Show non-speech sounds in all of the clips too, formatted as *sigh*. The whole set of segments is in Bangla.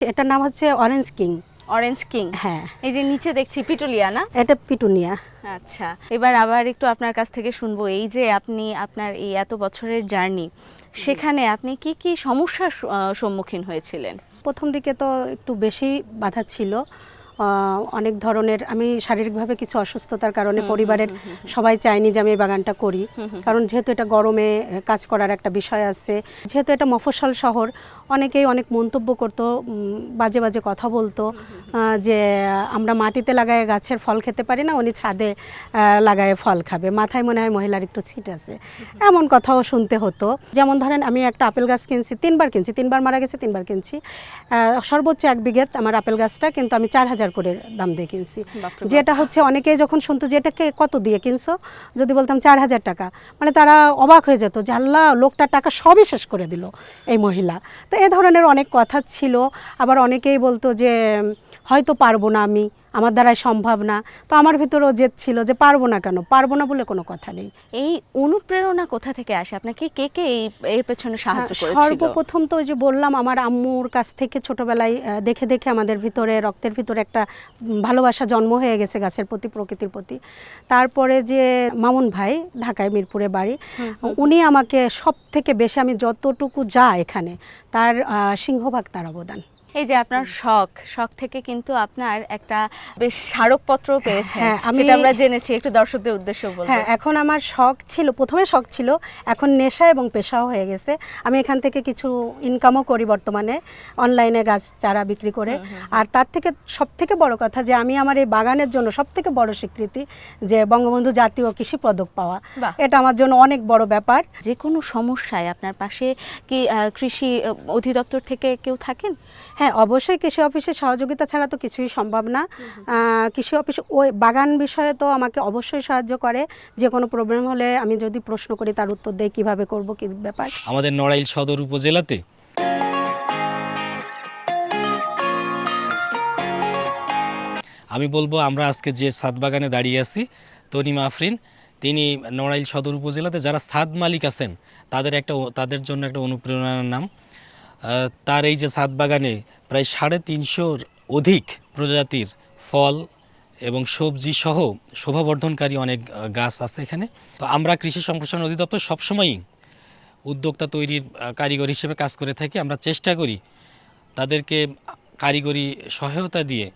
এটার নাম হচ্ছে অরেঞ্জ কিং অরেঞ্জ কিং হ্যাঁ। এই যে নিচে দেখছি পিটুলিয়া না? এটা পিটুনিয়া। আচ্ছা এবার আবার একটু আপনার কাছ থেকে শুনব। এই যে আপনি আপনার এই এত বছরের জার্নি সেখানে আপনি কি কি সমস্যার সম্মুখীন হয়েছিলেন? প্রথম দিকে তো একটু বেশি বাধা ছিল। অনেক ধরনের আমি শারীরিকভাবে কিছু অসুস্থতার কারণে পরিবারের সবাই চায়নি যে আমি এই বাগানটা করি। কারণ যেহেতু এটা গরমে কাজ করার একটা বিষয় আছে যেহেতু এটা মফস্বল শহর অনেকেই অনেক মন্তব্য করতো বাজে বাজে কথা বলতো যে আমরা মাটিতে লাগায় গাছের ফল খেতে পারি না উনি ছাদে লাগায় ফল খাবে। মাথায় মনে হয় মহিলার একটু ছিট আছে। এমন কথাও শুনতে হতো। যেমন ধরেন আমি একটা আপেল গাছ কিনছি তিনবার কিনছি তিনবার মারা গেছে তিনবার কিনছি। সর্বোচ্চ এক বিঘেত আমার আপেল গাছটা কিন্তু আমি চার হাজার করে দাম দিয়ে কিনছি। যেটা হচ্ছে অনেকেই যখন শুনতো যে এটাকে কত দিয়ে কিনছো? যদি বলতাম চার হাজার টাকা। মানে তারা অবাক হয়ে যেত যে আল্লাহ লোকটার টাকা সবই শেষ করে দিল এই মহিলা। তো এ ধরনের অনেক কথা ছিল। আবার অনেকেই বলতো যে হয়তো পারব না আমি। আমার দ্বারাই সম্ভব না। তো আমার ভিতরেও জেদ ছিল যে পারব না কেন? পারব না বলে কোনো কথা নেই। এই অনুপ্রেরণা কোথা থেকে আসে? আপনাকে কে কে এই এর পেছনে সাহায্য হ্যাঁ, করেছিল? সর্বপ্রথম তো ওই যে বললাম আমার আম্মুর কাছ থেকে ছোটবেলায় দেখে দেখে আমাদের ভিতরে রক্তের ভিতরে একটা ভালোবাসা জন্ম হয়ে গেছে গাছের প্রতি প্রকৃতির প্রতি। তারপরে যে মামুন ভাই ঢাকায় মিরপুরে বাড়ি উনি আমাকে সব থেকে বেশি আমি যতটুকু যা এখানে তার সিংহভাগ তার অবদান। এই যে আপনার শখ শখ থেকে কিন্তু আপনার একটা বেশ স্মারকপত্র পেয়েছেন হ্যাঁ, আমি- সেটা আমরা জেনেছি একটু দর্শকদের উদ্দেশ্য বলব। হ্যাঁ এখন আমার শখ ছিল প্রথমে শখ ছিল এখন নেশা এবং পেশাও হয়ে গেছে। আমি এখান থেকে কিছু ইনকামও করি বর্তমানে অনলাইনে গাছ চারা বিক্রি করে। আর তার থেকে সব থেকে বড় কথা যে আমি আমার এই বাগানের জন্য সব থেকে বড় স্বীকৃতি যে বঙ্গবন্ধু জাতীয় কৃষি পদক পাওয়া। এটা আমার জন্য অনেক বড় ব্যাপার। যে কোনো সমস্যায় আপনার পাশে কি কৃষি অধিদপ্তর থেকে কেউ থাকেন? হ্যাঁ অবশ্যই কৃষি অফিসের সহযোগিতা ছাড়া তো কিছুই সম্ভব না। কৃষি অফিস ওই বাগান বিষয়ে তো আমাকে অবশ্যই সাহায্য করে। যে কোনো প্রবলেম হলে আমি যদি প্রশ্ন করি তার উত্তর দেয় কীভাবে করব কি ব্যাপার। আমাদের নড়াইল সদর উপজেলাতে। আমি বলব আমরা আজকে যে ছাদ বাগানে দাঁড়িয়ে আছি তনিমা আফরিন তিনি নড়াইল সদর উপজেলাতে যারা সাদ মালিক আছেন তাদের একটা তাদের জন্য একটা অনুপ্রেরণার নাম। তার এই যে ছাদ বাগানে প্রায় সাড়ে তিনশোর অধিক প্রজাতির ফল এবং সবজি সহ শোভাবর্ধনকারী অনেক গাছ আছে এখানে। তো আমরা কৃষি সম্প্রসারণ অধিদপ্তর সবসময়ই উদ্যোক্তা তৈরির কারিগর হিসেবে কাজ করে থাকি। আমরা চেষ্টা করি তাদেরকে কারিগরি সহায়তা দিয়ে,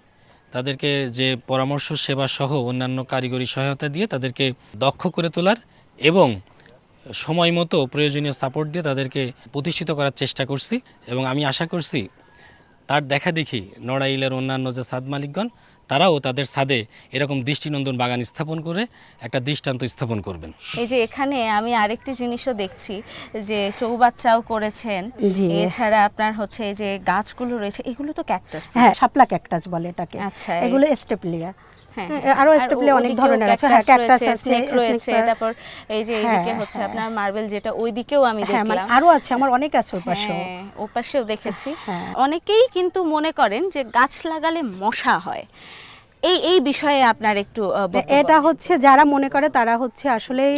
তাদেরকে যে পরামর্শ সেবা সহ অন্যান্য কারিগরি সহায়তা দিয়ে তাদেরকে দক্ষ করে তোলার এবং সময় মতো প্রয়োজনীয় সাপোর্ট দিয়ে তাদেরকে প্রতিষ্ঠিত করার চেষ্টা করছি এবং আমি আশা করছি তার দেখা দেখি নড়াইলের অন্যান্য যে সাদ মালিকগণ তারাও তাদের সাদে এরকম দৃষ্টিনন্দন বাগান স্থাপন করে একটা দৃষ্টান্ত স্থাপন করবেন। এই যে এখানে আমি আরেকটি জিনিসও দেখছি যে চৌবাচ্চাও করেছেন। এছাড়া আপনার হচ্ছে এই যে গাছগুলো রয়েছে এগুলো তো ক্যাকটাস হ্যাঁ শাপলা ক্যাকটাস বলে এটাকে। আচ্ছা, এগুলো স্টেপলিয়া আরও স্টেপলে অনেক ধরনের আছে। হ্যাঁ ক্যাকটাস আছে রয়েছে তারপর এই যে এইদিকে হ্যাঁ, হচ্ছে হ্যাঁ। আপনার মার্বেল যেটা ওইদিকেও আমি হ্যাঁ মানে দেখলাম। আরও আছে আমার অনেক আছে ওর পাশেও। হ্যাঁ, ওপাশেও দেখেছি। হ্যাঁ। অনেকেই কিন্তু মনে করেন যে গাছ লাগালে মশা হয়। এই এই বিষয়ে আপনার একটু এটা হচ্ছে যারা মনে করে তারা হচ্ছে আসলেই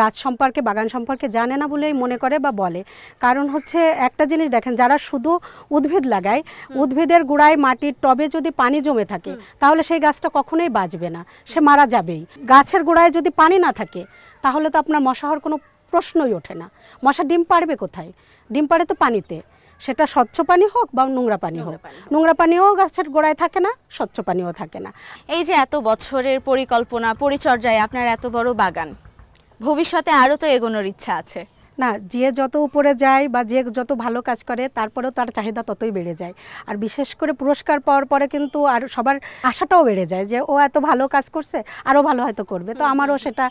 গাছ সম্পর্কে বাগান সম্পর্কে জানে না বলেই মনে করে বা বলে। কারণ হচ্ছে একটা জিনিস দেখেন যারা শুধু উদ্ভিদ লাগায় উদ্ভিদের গোড়ায় মাটির টবে যদি পানি জমে থাকে তাহলে সেই গাছটা কখনোই বাঁচবে না সে মারা যাবেই। গাছের গোড়ায় যদি পানি না থাকে তাহলে তো আপনার মশা হওয়ার কোনো প্রশ্নই ওঠে না। মশা ডিম পাড়বে কোথায়? ডিম পাড়ে তো পানিতে। সেটা স্বচ্ছ পানি হোক বা নোংরা পানি হোক। নোংরা পানিও গাছের গোড়ায় থাকে না স্বচ্ছ পানিও থাকে না। এই যে এত বছরের পরিকল্পনা পরিচর্যায় আপনার এত বড় বাগান ভবিষ্যতে আরও তো এগোনোর ইচ্ছা আছে। না যে যত উপরে যায় বা যে যত ভালো কাজ করে তারপরেও তার চাহিদা ততই বেড়ে যায়। আর বিশেষ করে পুরস্কার পাওয়ার পরে কিন্তু আর সবার আশাটাও বেড়ে যায় যে ও এত ভালো কাজ করছে আরও ভালো হয়তো করবে। তো আমারও সেটা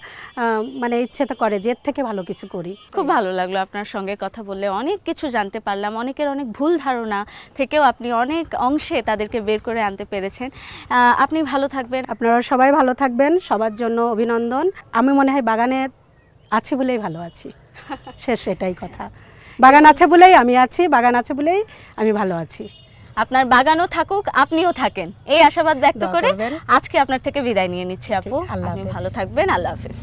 মানে ইচ্ছে তো করে যে এর থেকে ভালো কিছু করি। খুব ভালো লাগল আপনার সঙ্গে কথা বললে অনেক কিছু জানতে পারলাম অনেকের অনেক ভুল ধারণা থেকেও আপনি অনেক অংশে তাদেরকে বের করে আনতে পেরেছেন। আপনি ভালো থাকবেন। আপনারা সবাই ভালো থাকবেন সবার জন্য অভিনন্দন। আমি মনে হয় বাগানে আছি বলেই ভালো আছি। *laughs* শেষ এটাই কথা। বাগান আছে বলেই আমি আছি বাগান আছে বলেই আমি ভালো আছি। আপনার বাগানও থাকুক আপনিও থাকেন। এই আশাবাদ ব্যক্ত করে আজকে আপনার থেকে বিদায় নিয়ে নিচ্ছি আপু। আল্লাহ আপনি ভালো থাকবেন আল্লাহ হাফেজ।